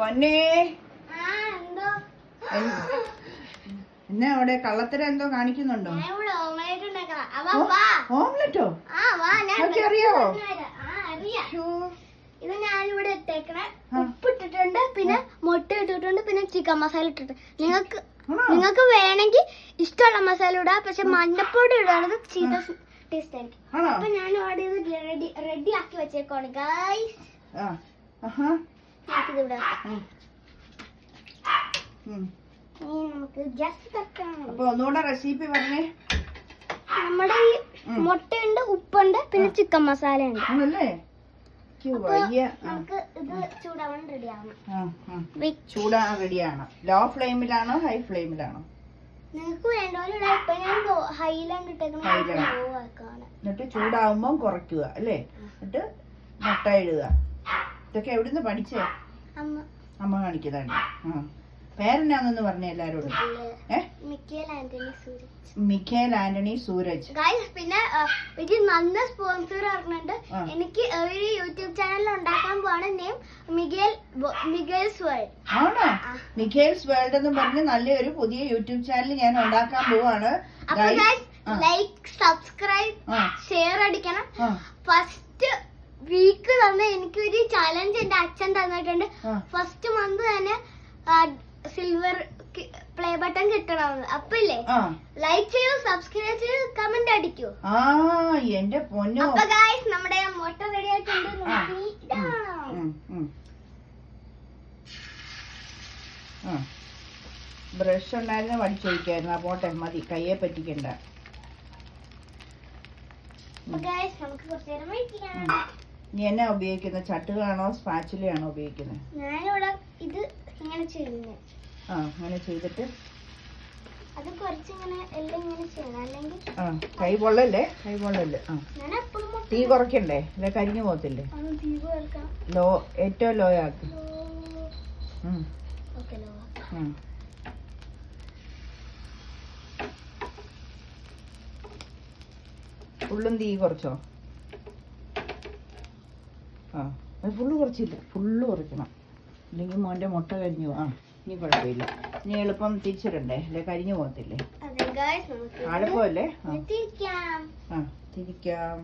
പൊന്നേ. എന്നെ അവിടെ കള്ളത്തരം എന്തോ കാണിക്കുന്നുണ്ടോ. ഓംലെറ്റോ അറിയാവോ? ഇത് ഞാനിവിടെ ഇട്ടേക്കണേ. ആ. ഉപ്പ് ഇട്ടിട്ടുണ്ട് പിന്നെ മുട്ട ഇട്ടിട്ടുണ്ട് പിന്നെ ചിക്കൻ മസാല ഇട്ടിട്ടുണ്ട്. നിങ്ങൾക്ക്? നിങ്ങൾക്ക് വേണമെങ്കിൽ ഇഷ്ടമുള്ള മസാല ഇടാം പക്ഷെ മഞ്ഞപ്പൊടി ഇടാണത് ചീത്ത ടേസ്റ്റ് ആയിരിക്കും. അപ്പൊ ഞാൻ ഇത് റെഡി റെഡി ആക്കി വെച്ചേക്കോണ് ഗായ്സ് നമുക്ക് ജസ്റ്റ് അപ്പൊ ഒന്നുകൂടെ റെസിപ്പി പറഞ്ഞേ. നമ്മുടെ ഈ. മുട്ടയുണ്ട് ഉപ്പുണ്ട് പിന്നെ ചിക്കൻ മസാല ഉണ്ട്. നമുക്ക് ഇത് ചൂടാവാൻ റെഡി ആവണം. ആ, ആ. വെയ്- ചൂടാൻ റെഡിയാണ് ലോ ഫ്ലെയിമിലാണോ ഹൈ ഫ്ലെയിമിലാണോ നിങ്ങൾക്ക് ഇപ്പൊ ഞാൻ ഹൈലാണ്. എന്നിട്ട് ചൂടാവുമ്പോ കുറയ്ക്കുക അല്ലേ? എന്നിട്ട് മുട്ട ഇടുക. ഇതൊക്കെ എവിടുന്ന് പഠിച്ചേ? അമ്മ. കാണിക്കുന്നതാണ് ആ. പറഞ്ഞേ എല്ലാരോടും. Michael Antony Mikhael Sooraj. പിന്നെ എനിക്ക് നല്ല സ്പോൺസർ പറഞ്ഞിട്ടുണ്ട്. എനിക്ക് ഒരു യൂട്യൂബ് ചാനൽ ഉണ്ടാക്കാൻ പോവാണ്. നെയിം മിഗേൽ ബോ- മിഗേൽസ് വേൾഡ്. ആണോ. മിഖേൽസ് വേൾഡ് എന്ന് പറഞ്ഞ് നല്ലൊരു പുതിയ യൂട്യൂബ് ചാനൽ ഞാൻ ഉണ്ടാക്കാൻ പോവാണ്. ലൈക്ക് സബ്സ്ക്രൈബ് ഷെയർ അടിക്കണം. ഫസ്റ്റ് വീക്ക് തന്നെ എനിക്ക് ഒരു ചലഞ്ച് എന്റെ അച്ഛൻ തന്നിട്ടുണ്ട്. ഫസ്റ്റ് മന്ത് തന്നെ സിൽവർ പ്ലേ ബട്ടൺ കിട്ടണമെന്ന്. അപ്പൊ ഇല്ലേ ലൈക്ക് ചെയ്യൂ സബ്സ്ക്രൈബ് ചെയ്യൂ കമന്റ് അടിക്കൂ. എന്റെ പൊന്നോ. അപ്പൊ ഗായ്സ് നമ്മുടെ മോട്ടർ റെഡി ആയിട്ടുണ്ട്. ബ്രഷ് ഉണ്ടായിരുന്ന വടിച്ചൊഴിക്കായിരുന്നു ആ പോട്ടെ മതി. കയ്യെ പറ്റിക്കണ്ട. നമുക്ക് കുറച്ചു നേരം ഉം. നീ എന്നാ ഉപയോഗിക്കുന്നത്? ചട്ടുകളാണോ? സ്പാച്ചിലയാണോ ഉപയോഗിക്കുന്നത്? ഞാനിവിടെ ഇത് ഇങ്ങനെ ചെയ്യുന്നത് ആ അങ്ങനെ ചെയ്തിട്ട് അത് കുറച്ചിങ്ങനെ എല്ലാം ഇങ്ങനെ ചെയ്യണം. അല്ലെങ്കിൽ ആ കൈ പൊള്ളല്ലേ? കൈ പൊള്ളല്ലേ. ആ. ഞാൻ എപ്പോഴും തീ കുറയ്ക്കണ്ടേ? അല്ലെ? കരിഞ്ഞു പോകത്തില്ലേ? തീ ലോ ഏറ്റവും ലോ. ആക്ക്. ഉള്ളും തീ കുറച്ചോ? ആ. അത് ഫുള്ള് കുറച്ചില്ല. ഫുള്ള് കുറയ്ക്കണം. അല്ലെങ്കിൽ മോന്റെ മുട്ട കരിഞ്ഞു ആ ഇനി കുഴപ്പമില്ല. ഇനി എളുപ്പം തിരിച്ചിടണ്ടേ? അല്ലെ കരിഞ്ഞു പോകത്തില്ലേ? ആഴപ്പമല്ലേ ആ. തിരിക്കാം. ആ തിരിക്കാം.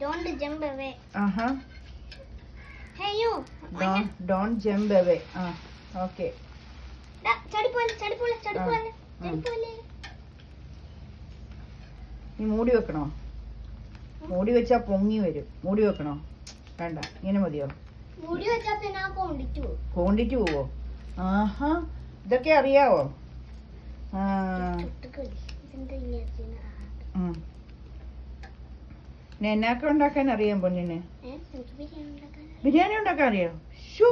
Don't jump away. Hey you. Okay ദാ, നീ മൂടി വെക്കണോ? മൂടി വെച്ചാ പൊങ്ങി വരും. മൂടി വെക്കണോ? വേണ്ട ഇങ്ങനെ മതിയോ? മൂടി വെച്ചാ പിന്നെ. കോണ്ടിട്ട് പോവോ. ആഹാ ഇതൊക്കെ അറിയാവോ? എന്നാക്ക ഉണ്ടാക്കാൻ അറിയാം പൊന്നിന്? ബിരിയാണി ഉണ്ടാക്കാൻ ബിരിയാണി ഉണ്ടാക്കാൻ അറിയാം? ഷൂ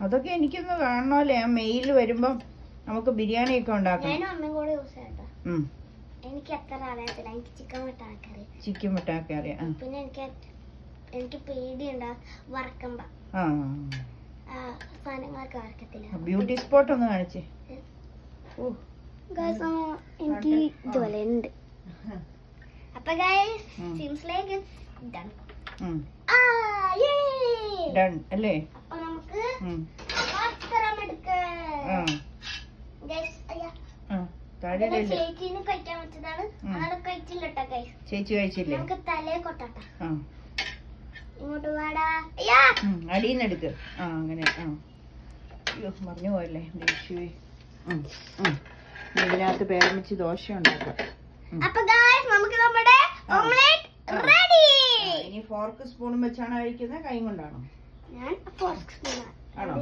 അതൊക്കെ എനിക്കൊന്ന് കാണണമല്ലേ ആ മെയിൽ വരുമ്പം നമുക്ക് ബിരിയാണി ഒക്കെ ഉണ്ടാക്കാം എനിക്ക് അത്ര അറിയത്തില്ല എനിക്ക് ചിക്കൻ അറിയാം. ചിക്കൻ അറിയാം. പിന്നെ എനിക്ക് എനിക്ക് പേടിയുണ്ടാ വറക്കുമ്പോ. ആ. ആ സാധനങ്ങളൊക്കെ വറക്കത്തില്ല. ബ്യൂട്ടി സ്പോട്ട് ഒന്ന് കാണിച്ചേ. എനിക്ക് ഇതുപോലെ ഉണ്ട്. അപ്പൊ seems like it's done done അല്ലേ? അപ്പൊ നമുക്ക് ഉം പാത്രം എടുക്കാം ആ ഗൈസ് അയ്യാ ആ താഴെ ഇതൊക്കെ ഇല്ലേ? ചേച്ചീന് കഴിക്കാൻ വെച്ചതാണ് ഉം. അതാണ് കഴിച്ചില്ല കേട്ടോ ഗൈസ് ചേച്ചി കഴിച്ചില്ലേ? അയ്യാ! ഉം, എടുക്ക്. ആ അങ്ങനെ ആ. അയ്യോ മറിഞ്ഞു പോയല്ലേ. ഇനി ഇതിനകത്ത് പേരമിച്ച് ദോശ ഉണ്ടാക്കാം. നമുക്ക് നമ്മുടെ ഓംലെറ്റ് റെഡി ഇനി ഫോർക്ക് സ്പൂണും വെച്ചാണ് കഴിക്കുന്നത്. കൈ കൊണ്ടാണോ? ഞാൻ ഫോർക്ക് സ്പൂൺ ആണോ?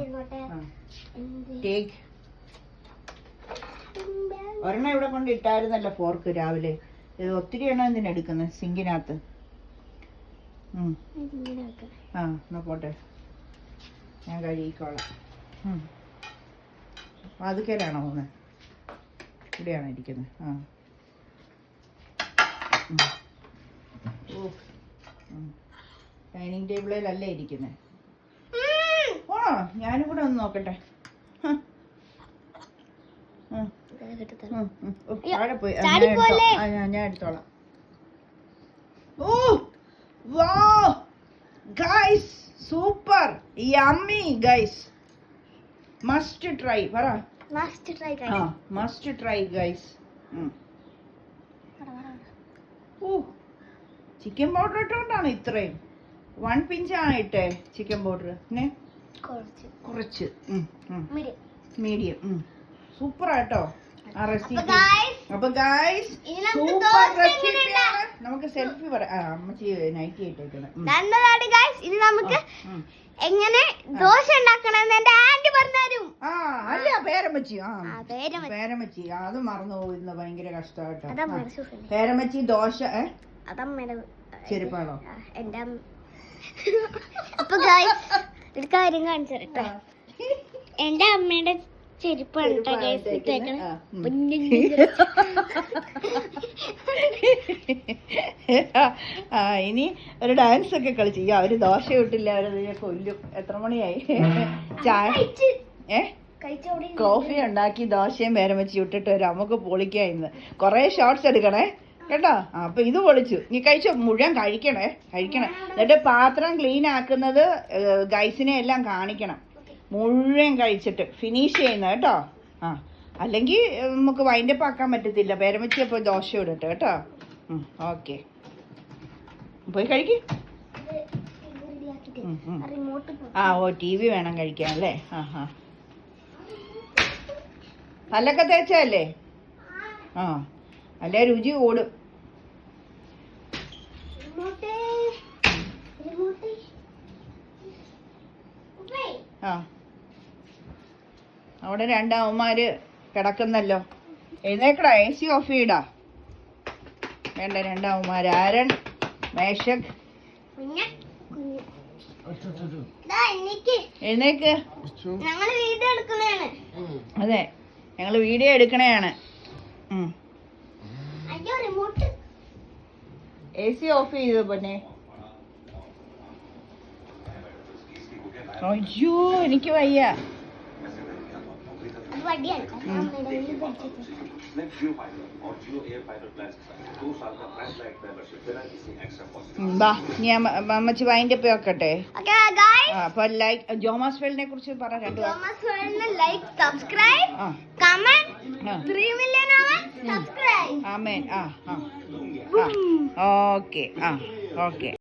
ടേക്ക് ഒരെണ്ണം ഇവിടെ കൊണ്ട് ഇട്ടായിരുന്നല്ലോ ഫോർക്ക് രാവിലെ. ഇത് ഒത്തിരി എണ്ണം എന്തിനാ എടുക്കുന്നത് സിങ്കിനകത്ത്. ആ എന്നാ പോട്ടെ. ഞാൻ കഴുകിക്കോളാം. ഉം. വാതുക്കലാണോ പോകുന്നത് ഇവിടെയാണോ ഇരിക്കുന്നത് ആ. ഓ. ഡൈനിങ് ടേബിളിലല്ലേ ഇരിക്കുന്നത്. ഓണോ ഞാനും കൂടെ ഒന്ന് നോക്കട്ടെ. ആ, ഞാൻ എടുത്തോളാം. ഓ വാ guys super yummy guys must try പറ. മസ്റ്റ് ട്രൈ ആ മസ്റ്റ് ട്രൈ ഗൈസ് ഓ ചിക്കൻ പൗഡർ ഇട്ടുകൊണ്ടാണ് ഇത്രയും. വൺ പിഞ്ചാണ് ഇട്ടേ ചിക്കൻ പൗഡർ പിന്നെ? കുറച്ച്. മീഡിയം. ആട്ടോ. ആ റെസിപ്പി അപ്പൊ ഗായ്സ് സൂപ്പർ റെസിപ്പിയാണ് നമുക്ക് സെൽഫി പറയാം അമ്മച്ചി നൈറ്റി ഇട്ടേക്കണം. നല്ലതാണ് ഗായ്സ് ഇനി നമുക്ക് എങ്ങനെ ദോശ ഉണ്ടാക്കണമെന്ന് എന്റെ ആന്റി പറഞ്ഞു ആ അല്ല പേരമ്മച്ചി ആ. പേരമ്മച്ചി. അത് മറന്നു പോയിരുന്നു. ഭയങ്കര കഷ്ടമായിട്ടോ പേരമച്ചി പേരമ്മച്ചി ദോശ ചെരുപ്പാണോ? എന്റെ അപ്പൊ ഗായ്സ് ഒരു കാര്യം കാണിച്ചു എന്റെ അമ്മയുടെ ചെരുപ്പാണ് ആ, ഇനി ഒരു ഡാൻസ് ഒക്കെ കളിച്ചു. ഈ അവർ ദോശ ഇട്ടില്ല അവർ ഇതിനെ കൊല്ലും. എത്ര മണിയായി? ചായ ഏ? കോഫി ഉണ്ടാക്കി ദോശയും പേരം വെച്ച് ഇട്ടിട്ട് വരാം നമുക്ക് പൊളിക്കാം ഇന്ന്. കുറേ ഷോർട്സ് എടുക്കണേ. കേട്ടോ? അപ്പൊ ഇത് പൊളിച്ചു. നീ കഴിച്ചോ? മുഴുവൻ കഴിക്കണേ. കഴിക്കണേ. എന്നിട്ട് പാത്രം ക്ലീൻ ആക്കുന്നത് ഗൈസിനെ എല്ലാം കാണിക്കണം. മുഴുവൻ കഴിച്ചിട്ട് ഫിനിഷ് ചെയ്യുന്നത് കേട്ടോ. ആ അല്ലെങ്കിൽ നമുക്ക് വൈൻഡപ്പ് ആക്കാൻ പറ്റത്തില്ല. പേരമച്ചി അപ്പോൾ ദോശ ഇടട്ടെ കേട്ടോ. ഓക്കെ പോയി കഴിക്ക്. ആ ഓ ടി വി വേണം കഴിക്കാൻ അല്ലേ? ആ ആ. പല്ലൊക്കെ തേച്ചല്ലേ ആ അല്ല രുചി കൂടും. ആ. അവിടെ രണ്ടമ്മമാര് കിടക്കുന്നല്ലോ. എഴുന്നേക്കടാ എ സി ഓഫ് ചെയ്യടാ. വേണ്ട രണ്ടമ്മമാര് ആരൻ മേശക്. കുഞ്ഞ് കുഞ്ഞ്. ദാ എനിക്ക്. എഴുന്നേക്ക്. അതെ ഞങ്ങൾ വീഡിയോ എടുക്കണയാണ്. അയ്യോ റിമോട്ട് എ സി ഓഫ് ചെയ്തു പൊന്നെ? അയ്യോ എനിക്ക് വയ്യ. അമ്മച്ചി വൈൻഡ് അപ്പ് വെക്കട്ടെ? അപ്പൊ ലൈക്ക് ജോമസ് വെല്ലിനെ കുറിച്ച് പറ രണ്ടു ജോമസ് വെല്ലിനെ ലൈക്ക് സബ്സ്ക്രൈബ് കമന്റ് 3 മില്യൺ ആവാൻ സബ്സ്ക്രൈബ് ആമേൻ ആ ആ. ഓക്കേ ആ ഓക്കേ